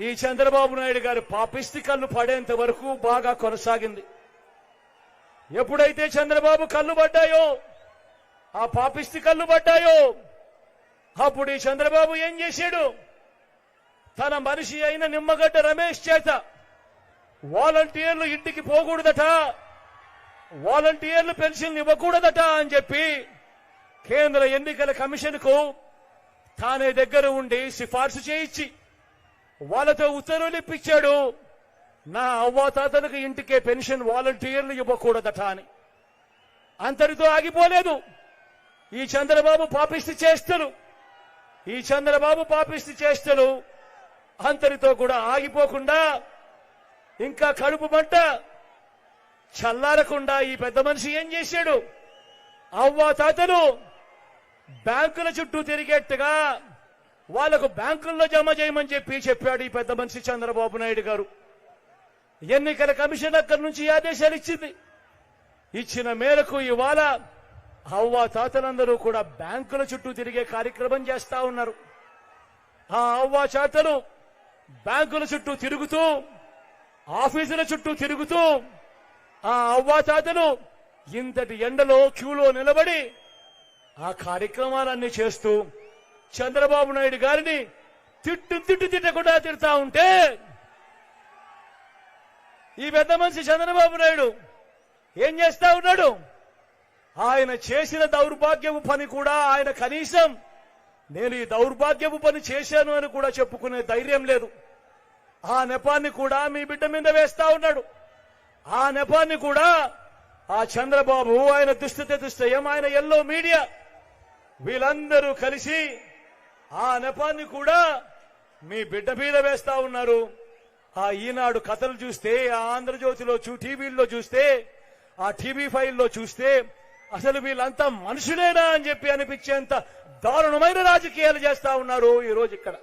ఈ చంద్రబాబు నాయుడు గారి పాపిస్తి కళ్ళు పడేంత వరకు బాగా కొనసాగింది. ఎప్పుడైతే చంద్రబాబు కళ్ళు పడ్డాయో ఆ పాపిస్తి కళ్ళు పడ్డాయో అప్పుడు ఈ చంద్రబాబు ఏం చేశాడు? తన మనిషి అయిన నిమ్మగడ్డ రమేష్ చేత వాలంటీర్లు ఇంటికి పోకూడదట వాలంటీర్లు పెన్షన్ ఇవ్వకూడదట అని చెప్పి కేంద్ర ఎన్నికల కమిషన్కు తానే దగ్గర ఉండి సిఫార్సు చేయించి వాళ్ళతో ఉత్తర్వులు ఇప్పించాడు. నా అవ్వాతాతలకు ఇంటికే పెన్షన్ వాలంటీర్లు ఇవ్వకూడదట అని. అంతటితో ఆగిపోలేదు. ఈ చంద్రబాబు పాపిస్తి చేస్తలు ఈ చంద్రబాబు పాపిస్తి చేస్తలు అంతటితో కూడా ఆగిపోకుండా ఇంకా కడుపు మంట చల్లారకుండా ఈ పెద్ద మనిషి ఏం చేశాడు? అవ్వాతాతలు బ్యాంకుల చుట్టూ తిరిగేట్టుగా వాళ్ళకు బ్యాంకుల్లో జమ చేయమని చెప్పి చెప్పాడు ఈ పెద్ద మనిషి చంద్రబాబు నాయుడు గారు. ఎన్నికల కమిషన్ అక్కడి నుంచి ఆదేశాలు ఇచ్చింది. ఇచ్చిన మేరకు ఇవాళ అవ్వ తాతలందరూ కూడా బ్యాంకుల చుట్టూ తిరిగే కార్యక్రమం చేస్తా ఉన్నారు. ఆ అవ్వ తాతలు బ్యాంకుల చుట్టూ తిరుగుతూ ఆఫీసుల చుట్టూ తిరుగుతూ ఆ అవ్వ తాతలు ఇంతటి ఎండలో క్యూలో నిలబడి ఆ కార్యక్రమాలన్నీ చేస్తూ చంద్రబాబు నాయుడు గారిని తిట్టు తిట్టు తిట్టకుండా తిడతా ఉంటే ఈ పెద్ద మనిషి చంద్రబాబు నాయుడు ఏం చేస్తా ఉన్నాడు? ఆయన చేసిన దౌర్భాగ్యపు పని కూడా ఆయన కనీసం నేను ఈ దౌర్భాగ్యపు పని చేశాను అని కూడా చెప్పుకునే ధైర్యం లేదు. ఆ నెపాన్ని కూడా మీ బిడ్డ మీద వేస్తా ఉన్నాడు. ఆ నెపాన్ని కూడా ఆ చంద్రబాబు ఆయన దుస్థితి దుస్తయం ఆయన ఎల్లో మీడియా వీళ్ళందరూ కలిసి ఆ నెపాన్ని కూడా మీ బిడ్డ మీద వేస్తా ఉన్నారు. ఆ ఈనాడు కథలు చూస్తే ఆ ఆంధ్రజ్యోతిలో చూ టీవీల్లో చూస్తే ఆ టీవీ ఫైల్లో చూస్తే అసలు వీళ్ళంతా మనుషులేనా అని చెప్పి అనిపించేంత దారుణమైన రాజకీయాలు చేస్తా ఉన్నారు ఈ రోజు ఇక్కడ.